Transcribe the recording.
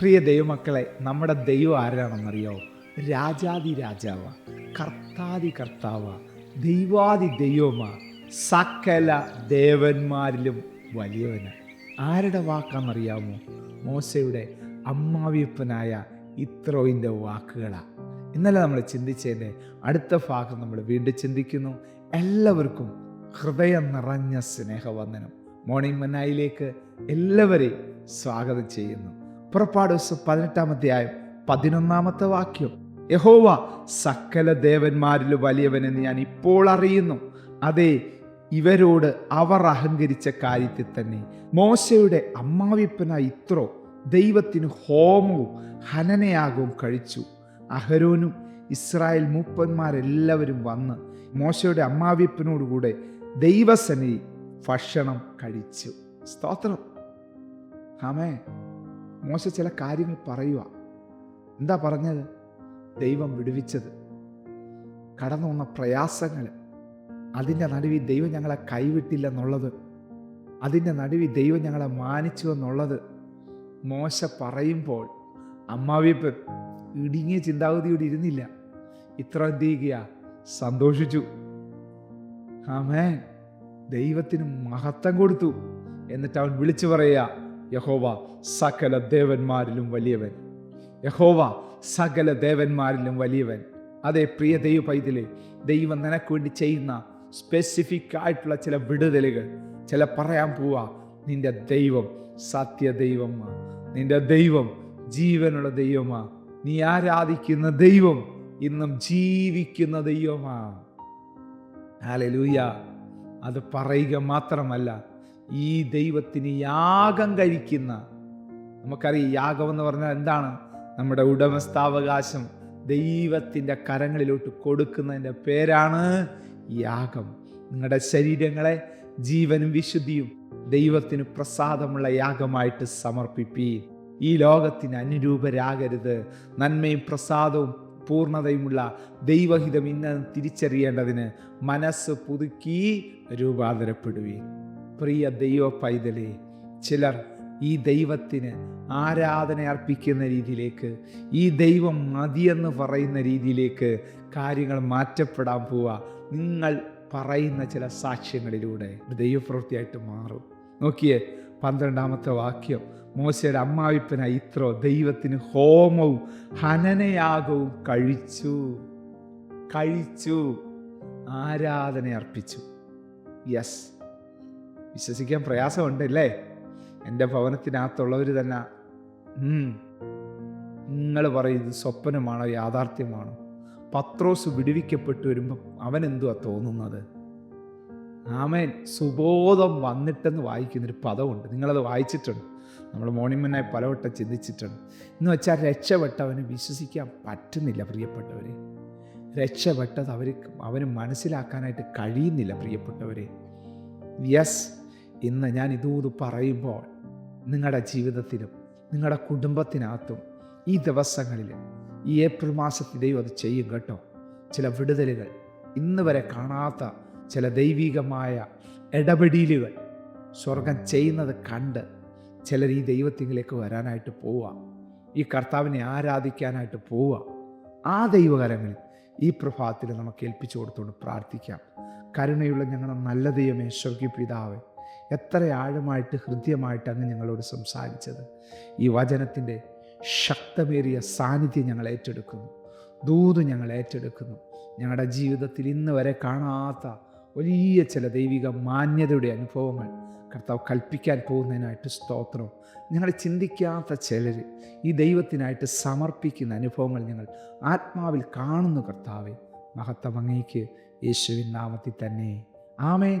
പ്രിയ ദൈവമക്കളെ നമ്മുടെ ദൈവം ആരാണെന്നറിയോ? രാജാതി രാജാവ കർത്താതി കർത്താവ ദൈവാതി ദൈവമാ സകല ദേവന്മാരിലും വലിയവന്. ആരുടെ വാക്കാണെന്നറിയാമോ മോശയുടെ അമ്മാവിയപ്പനായ ഇത്രോയിന്റെ വാക്കുകളാണ് ഇന്നലെ നമ്മൾ ചിന്തിച്ചതിന്റെ അടുത്ത ഭാഗം നമ്മൾ വീണ്ടും ചിന്തിക്കുന്നു. എല്ലാവർക്കും ഹൃദയം നിറഞ്ഞ സ്നേഹവന്ദനം. മോർണിംഗ് മനായിലേക്ക് എല്ലാവരെയും സ്വാഗതം ചെയ്യുന്നു. പുറപ്പാട് ദിവസം പതിനെട്ടാം അധ്യായം പതിനൊന്നാമത്തെ വാക്യം. യഹോവ സകല ദേവന്മാരിൽ വലിയവനെന്ന് ഞാൻ ഇപ്പോൾ അറിയുന്നു. അതെ ഇവരോട് അവർ അഹങ്കരിച്ച കാര്യത്തിൽ തന്നെ മോശയുടെ അമ്മാവിപ്പനായി ഇത്രോ ദൈവത്തിന് ഹോമവും ഹനനയാകവും കഴിച്ചു. അഹരോനും ഇസ്രായേൽ മൂപ്പന്മാരെല്ലാവരും വന്ന് മോശയുടെ അമ്മാവിപ്പനോടുകൂടെ ദൈവസനി ഭക്ഷണം കഴിച്ചു. സ്തോത്രം. ആമേ മോശ ചില കാര്യങ്ങൾ പറയുക. എന്താ പറഞ്ഞത്? ദൈവം വിടുവിച്ചത്. കടന്നു വന്ന പ്രയാസങ്ങൾ. അതിന്റെ നടുവിൽ ദൈവം ഞങ്ങളെ കൈവിട്ടില്ലെന്നുള്ളത്. അതിന്റെ നടുവിൽ ദൈവം ഞങ്ങളെ മാനിച്ചു എന്നുള്ളത് മോശ പറയുമ്പോൾ അമ്മാവിയപ്പൻ ഇടുങ്ങിയ ചിന്താഗതിയോട് ഇരുന്നില്ല. ഇത്ര ചെയ്യുക സന്തോഷിച്ചു. ആമേ ദൈവത്തിന് മഹത്വം കൊടുത്തു. എന്നിട്ട് അവൻ വിളിച്ചു പറയുക യഹോവ സകല ദേവന്മാരിലും വലിയവൻ. യഹോവ സകല ദേവന്മാരിലും വലിയവൻ. അതെ പ്രിയ ദൈവ പൈതലെ ദൈവം നിനക്ക് വേണ്ടി ചെയ്യുന്ന സ്പെസിഫിക് ആയിട്ടുള്ള ചില വിടുതലുകൾ ചില പറയാൻ പോവുക നിന്റെ ദൈവം സത്യ ദൈവമാ നിന്റെ ദൈവം ജീവനുള്ള ദൈവമാ. നീ ആരാധിക്കുന്ന ദൈവം ഇന്നും ജീവിക്കുന്ന ദൈവമാ. ഹാലലൂയ അത് പറയുക മാത്രമല്ല ഈ ദൈവത്തിന് യാഗം കഴിക്കുന്ന നമുക്കറിയാം യാഗം എന്ന് പറഞ്ഞാൽ എന്താണ്? നമ്മുടെ ഉടമസ്ഥാവകാശം ദൈവത്തിന്റെ കരങ്ങളിലോട്ട് കൊടുക്കുന്നതിന്റെ പേരാണ് യാഗം. നിങ്ങളുടെ ശരീരങ്ങളെ ജീവനും വിശുദ്ധിയും ദൈവത്തിന് പ്രസാദമുള്ള യാഗമായിട്ട് സമർപ്പിപ്പീ ഈ ലോകത്തിന് അനുരൂപരാകരുത്. നന്മയും പ്രസാദവും പൂർണതയുമുള്ള ദൈവഹിതം ഇന്ന് തിരിച്ചറിയേണ്ടതിന് മനസ്സ് പുതുക്കി രൂപാന്തരപ്പെടുകയും പ്രിയ ദൈവ പൈതലേ ചിലർ ഈ ദൈവത്തിന് ആരാധന അർപ്പിക്കുന്ന രീതിയിലേക്ക് ഈ ദൈവം മതിയെന്ന് പറയുന്ന രീതിയിലേക്ക് കാര്യങ്ങൾ മാറ്റപ്പെടാൻ പോവുക. നിങ്ങൾ പറയുന്ന ചില സാക്ഷ്യങ്ങളിലൂടെ ദൈവപ്രവൃത്തിയായിട്ട് മാറും. നോക്കിയേ പന്ത്രണ്ടാമത്തെ വാക്യം. മോശയുടെ അമ്മാവിപ്പന ഇത്രോ ദൈവത്തിന് ഹോമവും ഹനനയാഗവും കഴിച്ചു. കഴിച്ചു. ആരാധന അർപ്പിച്ചു. യെസ് വിശ്വസിക്കാൻ പ്രയാസമുണ്ടല്ലേ? എന്റെ ഭവനത്തിനകത്തുള്ളവർ തന്നെ നിങ്ങൾ പറയുന്നത് സ്വപ്നമാണോ യാഥാർത്ഥ്യമാണോ? പത്രോസ് വിടുവിക്കപ്പെട്ടു വരുമ്പം അവൻ എന്തുവാ തോന്നുന്നത്? ആമേൻ സുബോധം വന്നിട്ടെന്ന് വായിക്കുന്നൊരു പദമുണ്ട്. നിങ്ങളത് വായിച്ചിട്ടുണ്ട്. നമ്മൾ മോണിമനായി പലവട്ടം ചിന്തിച്ചിട്ടുണ്ട്. എന്ന് വെച്ചാൽ രക്ഷപ്പെട്ടവന് വിശ്വസിക്കാൻ പറ്റുന്നില്ല പ്രിയപ്പെട്ടവരെ. രക്ഷപ്പെട്ടത് അവർ അവന് മനസ്സിലാക്കാനായിട്ട് കഴിയുന്നില്ല പ്രിയപ്പെട്ടവരെ. യെസ് ഇന്ന് ഞാൻ ഇതൂത് പറയുമ്പോൾ നിങ്ങളുടെ ജീവിതത്തിലും നിങ്ങളുടെ കുടുംബത്തിനകത്തും ഈ ദിവസങ്ങളിൽ ഈ ഏപ്രിൽ മാസത്തിൽ ദൈവം അത് ചെയ്യും കേട്ടോ. ചില വിടുതലുകൾ ഇന്ന് വരെ കാണാത്ത ചില ദൈവികമായ ഇടപെടലുകൾ സ്വർഗം ചെയ്യുന്നത് കണ്ട് ചിലർ ഈ ദൈവത്തിങ്കിലേക്ക് വരാനായിട്ട് പോവുക. ഈ കർത്താവിനെ ആരാധിക്കാനായിട്ട് പോവുക. ആ ദൈവകരങ്ങളിൽ ഈ പ്രഭാതത്തിൽ നമുക്ക് ഏൽപ്പിച്ചു കൊടുത്തുകൊണ്ട് പ്രാർത്ഥിക്കാം. കരുണയുള്ള ഞങ്ങളുടെ നല്ല ദൈവമേ സ്വർഗീയ പിതാവേ എത്ര ആഴമായിട്ട് ഹൃദ്യമായിട്ട് അങ്ങ് ഞങ്ങളോട് സംസാരിച്ചത്. ഈ വചനത്തിന്റെ ശക്തമേറിയ സാന്നിധ്യം ഞങ്ങൾ ഏറ്റെടുക്കുന്നു. ദൂത് ഞങ്ങൾ ഏറ്റെടുക്കുന്നു. ഞങ്ങളുടെ ജീവിതത്തിൽ ഇന്ന് വരെ കാണാത്ത വലിയ ചില ദൈവിക മാന്യതയുടെ അനുഭവങ്ങൾ കർത്താവ് കൽപ്പിക്കാൻ പോകുന്നതിനായിട്ട് സ്തോത്രം. ഞങ്ങൾ ചിന്തിക്കാത്ത ചിലർ ഈ ദൈവത്തിനായിട്ട് സമർപ്പിക്കുന്ന അനുഭവങ്ങൾ ഞങ്ങൾ ആത്മാവിൽ കാണുന്നു കർത്താവെ. മഹത്വം അങ്ങേക്ക് യേശുവിൻ നാമത്തിൽ തന്നെ. ആമേ